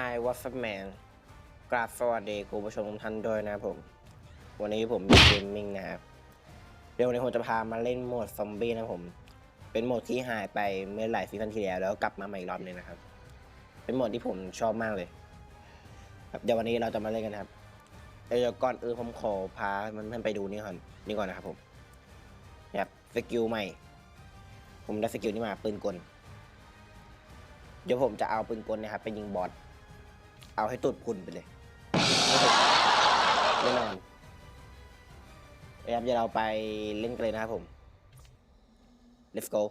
Hi What's up man กราบสวัสดีคุณผู้ชมทุกท่านด้วยนะผม วันนี้ผมมีเกมมิ่งนะครับ เดี๋ยววันนี้ผมจะพามาเล่นโหมดซอมบี้นะผม เป็นโหมดที่หายไปเมื่อหลายซีซั่นที่แล้วแล้วกลับมาใหม่อีกรอบหนึงนะครับ เป็นโหมดที่ผมชอบมากเลยครับเดี๋ยววันนี้เราจะมาเล่นกันครับ เดี๋ยวก่อนอื่นผมขอพามันเพื่อนไปดูนี่ก่อนนี่ก่อนนะครับผมแบบสกิลใหม่ ผมได้สกิลนี้มาปืนกล เดี๋ยวผมจะเอาปืนกลนะครับไปยิงบอส เอาให้ตุดพุนไปเลยแน่นอนนะครับเดี๋ยวเราไปเล่นกันเลยนะครับผม let's go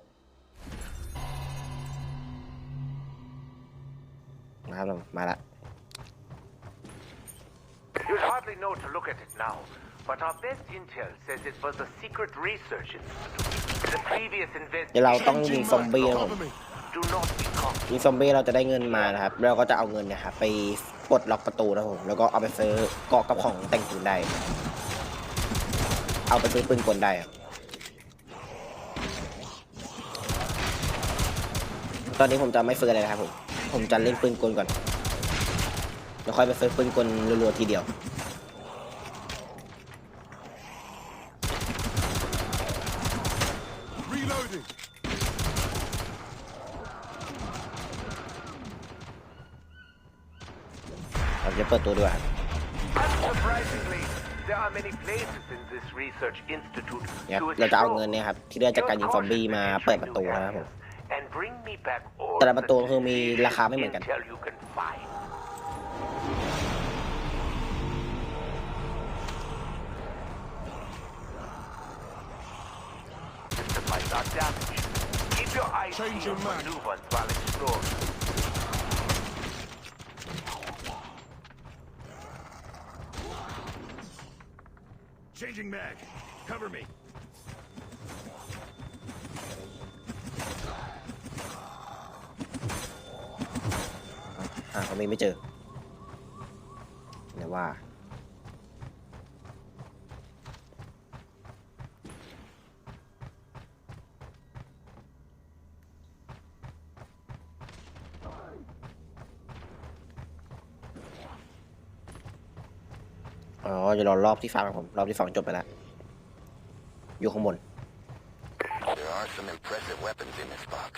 นะครับผมมาละ You'd hardly know to look at it now, but our best intel says it was a secret research institute. The previous เดี๋ยวเรา investigation ต้องยิงซอมบี้นะครับผม do not be caught. ยิงซอมบี้เราจะได้เงินมานะครับ เราก็จะเอาเงินเนี่ยครับไปปลดล็อกประตูนะครับผม แล้วก็เอาไปซื้อเกาะกับของแต่งปืนได้ เอาไปซื้อปืนกลได้อะตอนนี้ผมจะไม่ซื้ออะไรนะครับผม ผมจะเล่นปืนกลก่อน แล้วค่อยไปซื้อปืนกลรัวๆทีเดียว Reloading. เราจะเปิดตัวด้วยครับ Unsurprisingly, there are many places in this research institute เนี่ย to เราจะเอา explore. เงินเนี่ยครับ ที่ได้จากการยิงซอมบี้มาเปิดประตูนะครับผม And bring me back all แต่ละประตู the คือมีราคาไม่เหมือนกัน intel you can find. The supplies are damaged. Keep your eyes Change peeled your for mag. new ones while exploring. Changing mag. Cover me. อ่าเขาไม่ไม่เจอเนี่ยว่า อ๋อจะรอรอบที่ฟังครับผม รอบที่ฟังจบไปแล้ว อยู่ข้างบน There are some impressive weapons in this box.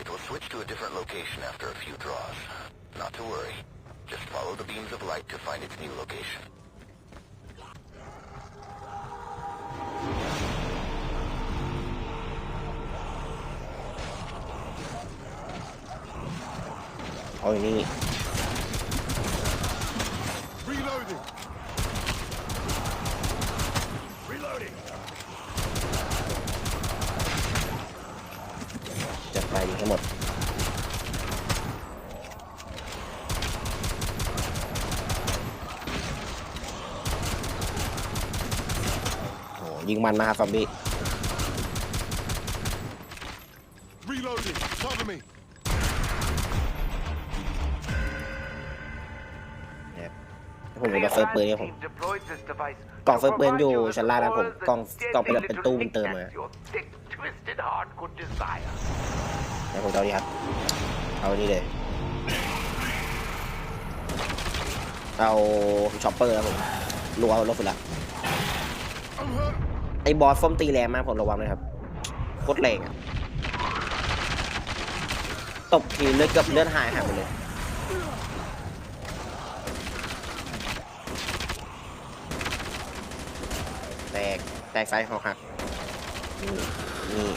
It will switch to a different location after a few draws. Not to worry. Just follow the beams of light to find its new location. เอาอย่างนี้ Reloading. Reloading. จัดไปยิงให้หมดโอ้ยิงมันมากครับซอมบี้ Reloading. Cover me. เนี่ยผมจะเซิร์ฟปืนเนี่ยผม Team deployed this device กล่องเซิร์ฟปืนอยู่ to provide you ชั้นล่างนะผม with กล่อง all the กล่องเป็น deadly เป็น little ตู้เป็นเติมมา knickknacks your thick, twisted heart could desire. เดี๋ยวผมจะเอาดีครับ เอานี่เลย เอาช็อปเปอร์ครับผมรัวรถสุดละไอ้บอสส้มตีแรงมากผมระวังเลยครับโคตรแรงอะตบทีเลือดกับเลือดหายหายหมดเลยแตกแตกไซส์เขาหักนี่นี่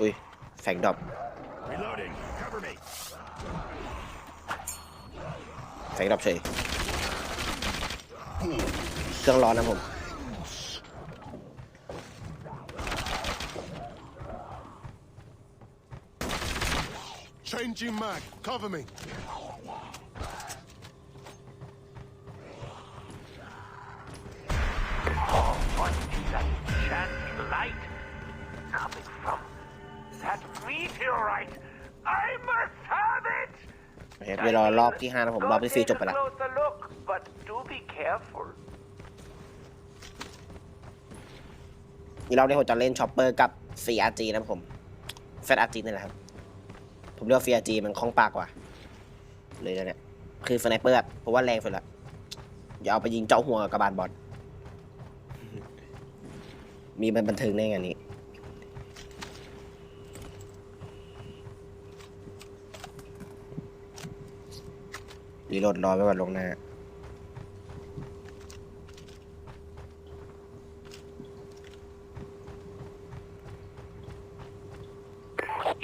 อุ้ย แฝงดรอป Reloading. Cover me. แฝงดรอปเฉยเครื่องร้อนนะผม Changing mag. Cover me. ดี๋ยวรอรอบที่5นะผมรอบที่4จบไปแล้ว Go take a closer look, but do be careful. นี่เราได้ผมจะเล่นช็อปเปอร์กับ CRG นะครับผม ZRG นี่แหละครับ ผมเลือกเฟียจีมันคล่องปากกว่า เลยนะเนี่ย คือสไนเปอร์อะเพราะว่าแรงสุดละอย่าเอาไปยิงเจาะหัวกระบาลบอลมีมันบันเทิงแน่งาน รีโหลดรอไว้ก่อนลงหน้า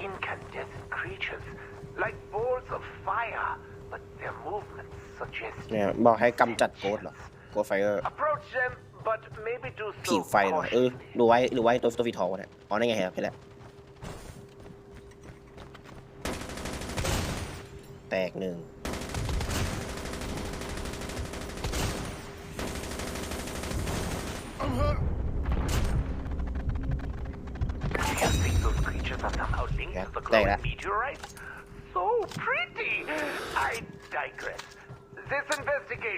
Incandescent creatures, like balls of fire, but their movements suggest เนี่ยบอกให้กำจัดโกดเหรอโกดไฟเออร์ Approach them, but maybe do ผี so ไฟเหรอเออ cautiously. ดูไว้ดูไว้ตัวตัวฟีทองวะเนี่ยอ๋อนั่นไงเห็นแล้วเห็นแล้วแตกหนึ่ง I'm hurt. Do you think those creatures are somehow linked Yeah, to the there, glowing there. meteorites?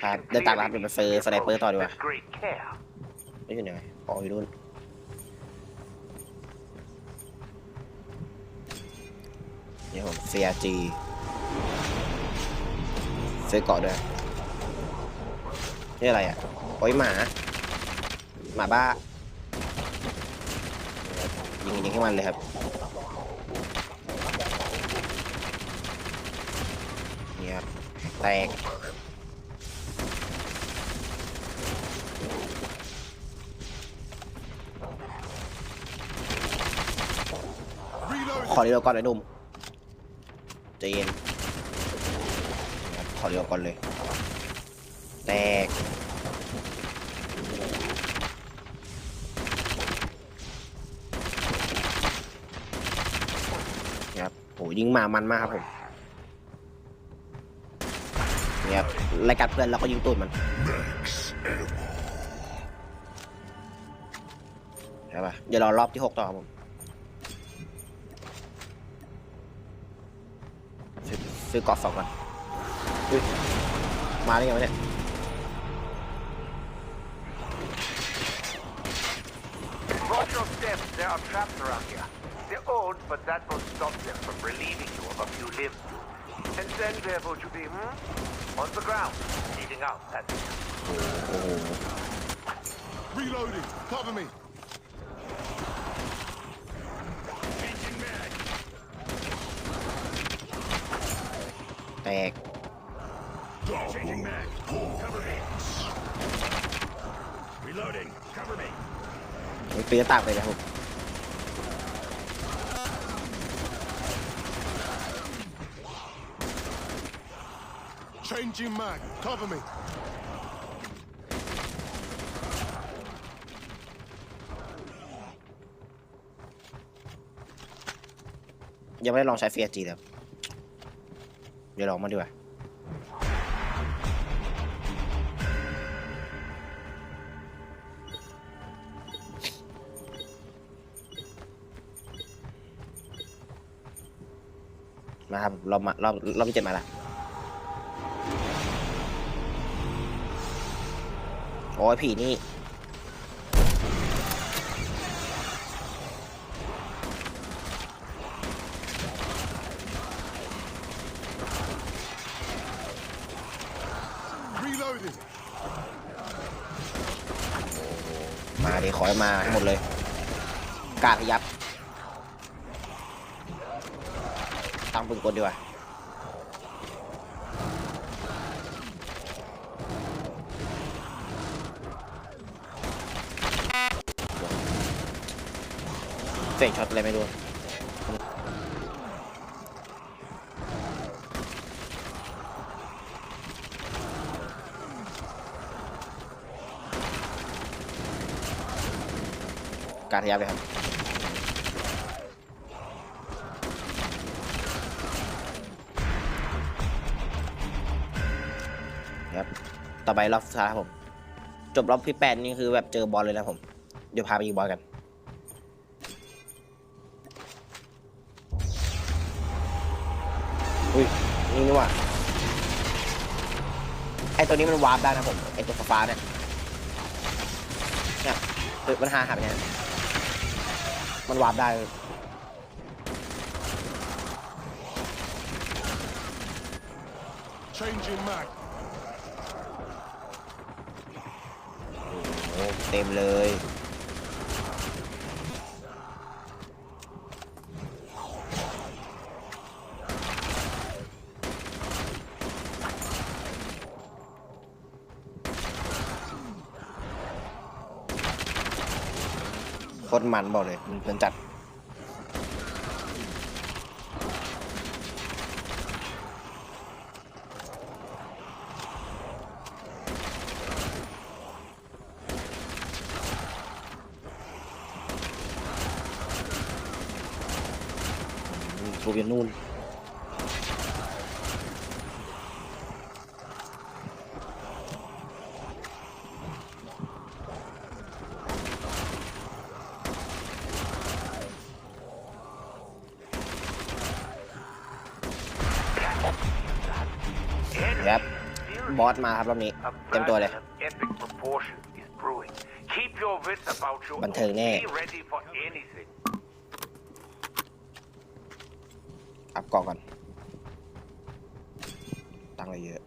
ครับเดินตามร้านเป็นเฟซื้อสไนเปอร์ต่อดีกว่าไม่อยู่ไหนอ๋ออยู่นู่นนี่ผม CRG ซื้อเกาะด้วยนี่อะไรอะโอ้ยหมา หมาบ้ายิงยิงให้มันเลยครับเนี่ครับแตกขอเรียวก่อนเลยหนุ่มใจเย็นขอเรียวก่อนเลย แตก นี่ครับ โหยิงหมามันมากครับผมเนี่ครับไล่กัดเพื่อนแล้วก็ยิงตูดมันใช่ปะเดี๋ยวรอรอบที่หกต่อครับผมซื้อซื้อเกาะสองก่อนมาได้ไงวะเนี่ย old, but that won't stop them from relieving you of a few limbs. And then where would you be, hmm? On the ground. Bleeding out, that's it. โอ้โห Reloading. Cover me. แตก Changing mag. Cover me. Reloading. Cover me. มันปีนหน้าต่างไปนะค รับผม Changing mag. Cover me. ยังไม่ได้ลองใช้เฟียจีเลยเดี๋ยวลองมาดีกว่ามาครับรอบมารอบรอบที่เจ็ดมาละ โอ้ยผีนี่ Reloading. มาดิขอให้มาให้หมดเลยกาดยับตั้งปืนกลดีกว่า เฟกช็อตอะไรไม่รู้การทยับเลยครับครับ ต่อไปรอบสุดท้ายครับผม จบรอบที่แปดนี่คือแบบเจอบอลเลยนะผม เดี๋ยวพาไปยิงบอลกัน ไอตัวนี้มันวาร์ปได้นะผมไอตัวฟ้าเนี่ยเนี่ยมันหาหาไปเน่มันวาร์ปได้เต็มเลย มันบอกเลยมันเพลินจัด อืมกูเวียนนู่น ครับ บ อสมาครับรอบนี้ A เต็มตัวเลย battle of epic proportions is brewing. Keep your wits about you. บันเทิงแน่ Be ready for anything. อัพกล่องก่อน ตังค์อะไรเยอะ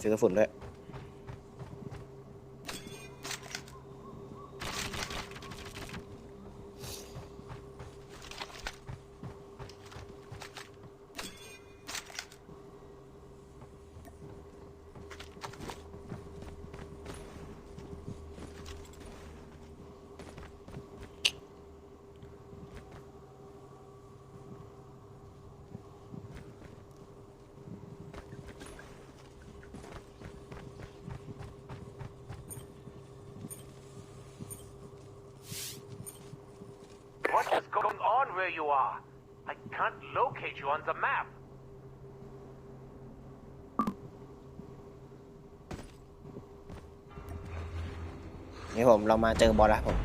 ซื้อกระสุนด้วย going on where you are? I can't locate you on the map. นี่ผมเรามาเจอบอสแล้วผม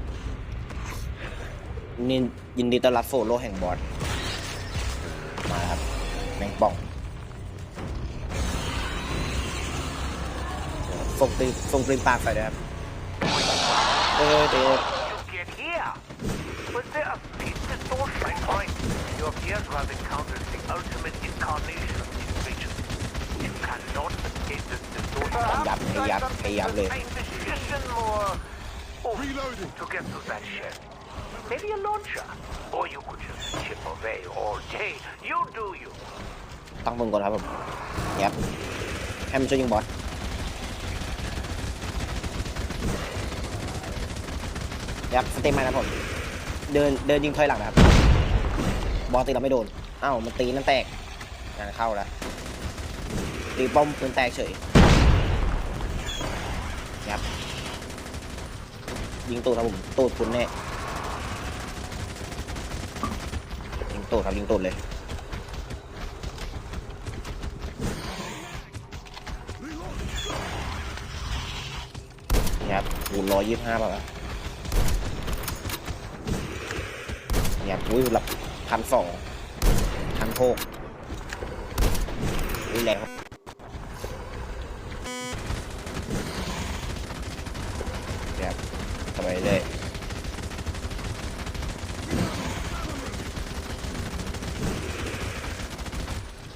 นี่ยินดีต้อนรับโฟโลแห่งบอสมาครับแมงป่องฟงปริมฟงปริมปากใส่ด้วยครับเออเดี๋ยว You get here. Was there a speed distortion? My point. You appear to have encountered the ultimate incarnation of these creatures. You cannot escape this distortion. Yap, try yap, something yap, with le. a precision more oomph Reloading. to get through that shed. Maybe a launcher. Or you could just chip away all day. You do you. ตั้งมึงก่อนครับผมยับ เดินเดินยิงถอยหลังนะครับ บอสตีเราไม่โดนอ้าวมันตีนั่นแตกงานเข้าแล้วตีป้อมปืนแตกเฉยยับยิงตูดครับผมตูดคุณแน่ยิงตูดครับยิงตูดเลยนะครับคูณร้อยยี่สิบห้าป่ะ วะนี่ครับอุ้ยหลักพันสองพันหกอุ้ยแรงครับนี่ครับทำไมเลย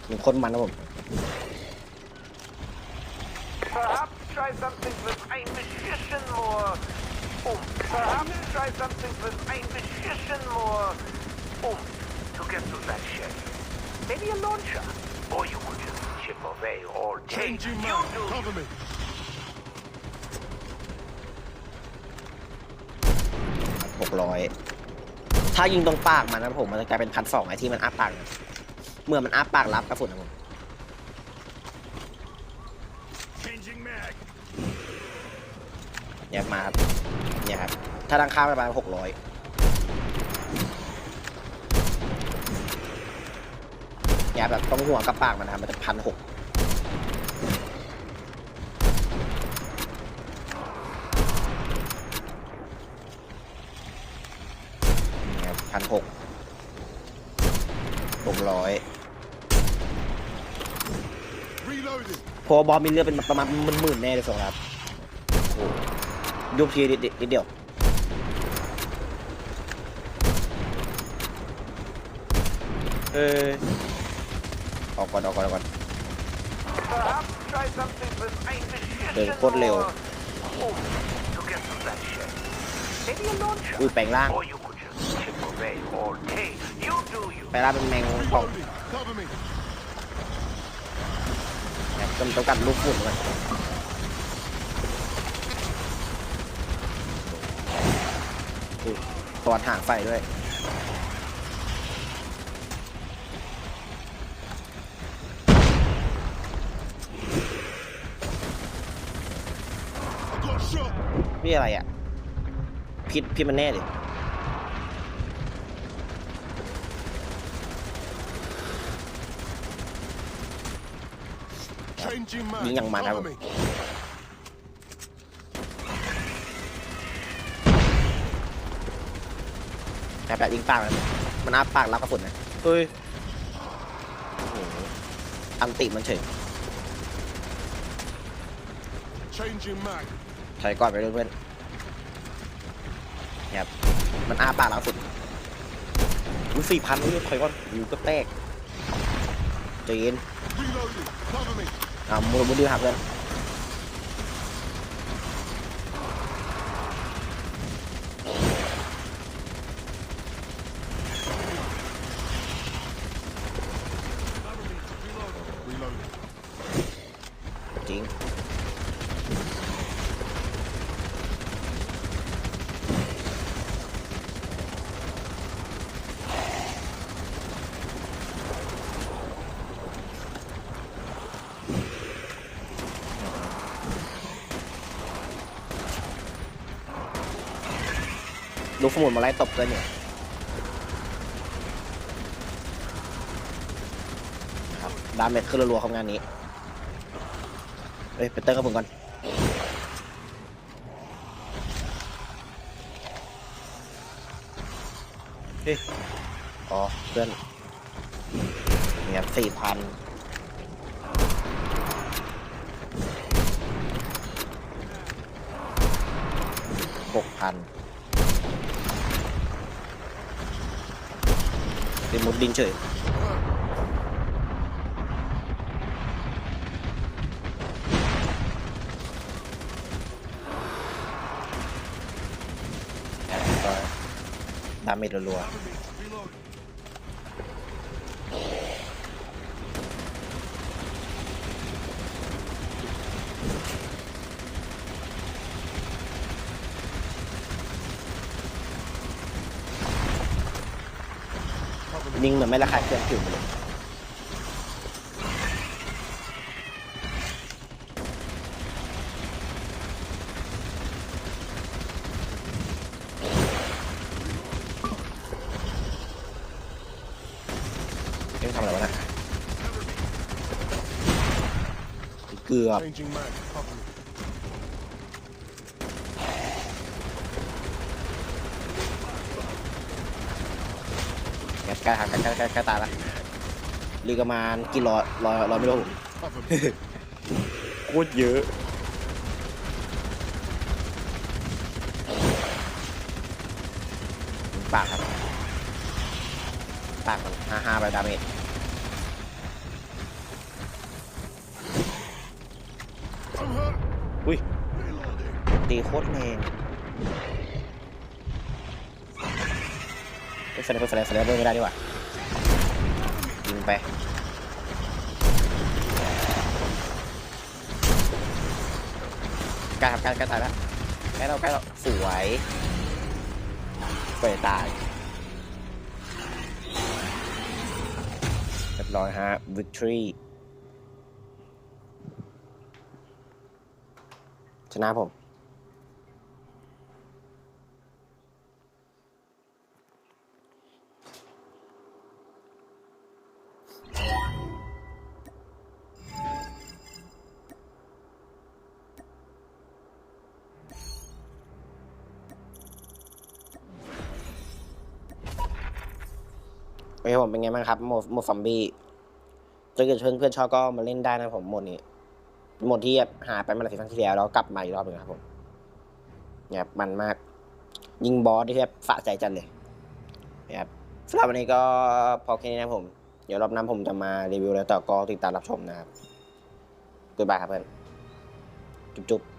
มีคนมันนะผม Perhaps try something with a magician more oomph. Perhaps try something with a magician more oomph to get to that shed. Maybe a launcher. Or you could just chip away all day. Changing You mag. do Cover me. หกร้อยถ้ายิงตรงปากมันนะผมมันจะกลายเป็นพันสองไอ้ที่มันอ้าปากนะเมื่อมันอ้าปากรับกระสุนนะผม Changing mag. เนี่ยมาครับ ถ้าดังข้าวประมาณหกร้อยเนี่ยแบบต้องหัวกับปากมันนะครับมันจะพันหกเนี่ยพันหกหกร้อย Reloading. เพอบอลมีเลือดเป็นประมาณหมื่นๆแน่เลยส่งครับโอ้ยุบทีนิดนิดเดียว เออออกก่อนออกก่อนออกก่อน Perhaps try something with ammunition เดินโคตรเร็ว or oof to get through that shed. Maybe a launcher. อุ้ยแปลงร่าง Or you could just chip away all day. You do you. แปลงร่างเป็นแมงป่อง Reloading. Cover me. เนี่ยจำจำกัดลูกฝุ่นก่อนอุ้ยตัวห่างไฟด้วย I got shot. นี่อะไรอะ พิษพิษมันแน่ดิ Changing mag. Những thằng mà Cover đâu. me. แต่แบบยิงปากมันมันอ้าปากรับกระสุนนะเฮ้ยโอ้โหอันติมันเฉย Changing mag. ถอยก่อนไปเลยเพื่อนเนี่ยมันอาปากหลังสุดอุ้ยสี่พันอุ้ยถอยก่อนวิวก็แตกใจเย็นอ่ามือมือดื้อหักเลย สมุนมาไล่ตบเลยเนี่ยครับดาเมจขึ้นรัวๆของงานนี้เอ้ยไปเติมกับผมก่อนเฮ้ยอ๋อเพื่อนนี่ครับสี่พันหกพัน เป็นมุดดินเฉย ก็ดาเมจรัว Cover me. Reloading. ๆ ยิงเหมือนไม่ระคายเคืองผิวเลยเอ๊ะทำอะไรวะนะเกือบ ใกล้ใกล้ใกล้ใกล้ใกล้ตายละรีกประมาณกี่ร้อยร้อยร้อยไม่รู้ Cover me. โคตรเยอะปากครับปากมันห้าห้าไปดาเมจอุ้ยตีโคตรแรง เฟรนเฟรนเฟรนเฟรนไม่ได้ดีกว่ายิงไปกล้ครับใกล้ใกล้ตายแล้วใกล้เราใกล้เราสวยเปิดตายเรียบร้อยฮะ victory ชนะผม เคผมเป็นไงบ้างครับโหมดโหมดซอมบี้ถ้าเกิดเพื่อนเพื่อนชอบก็มาเล่นได้นะผมโหมดนี้โหมดที่หายไปมาหลายซีซั่นที่แล้วแล้วกลับมาอีกรอบหนึ่งครับผมเนี่ยครับมันมาก ยิงบอสที่แบบสะใจจังเลยนะครับสำหรับวันนี้ก็พอแค่นี้นะผม เดี๋ยวรอบหน้าผมจะมารีวิวอะไรต่อก็ติดตามรับชมนะครับ g ุ o d บายครับเพื่อนจุ๊บๆ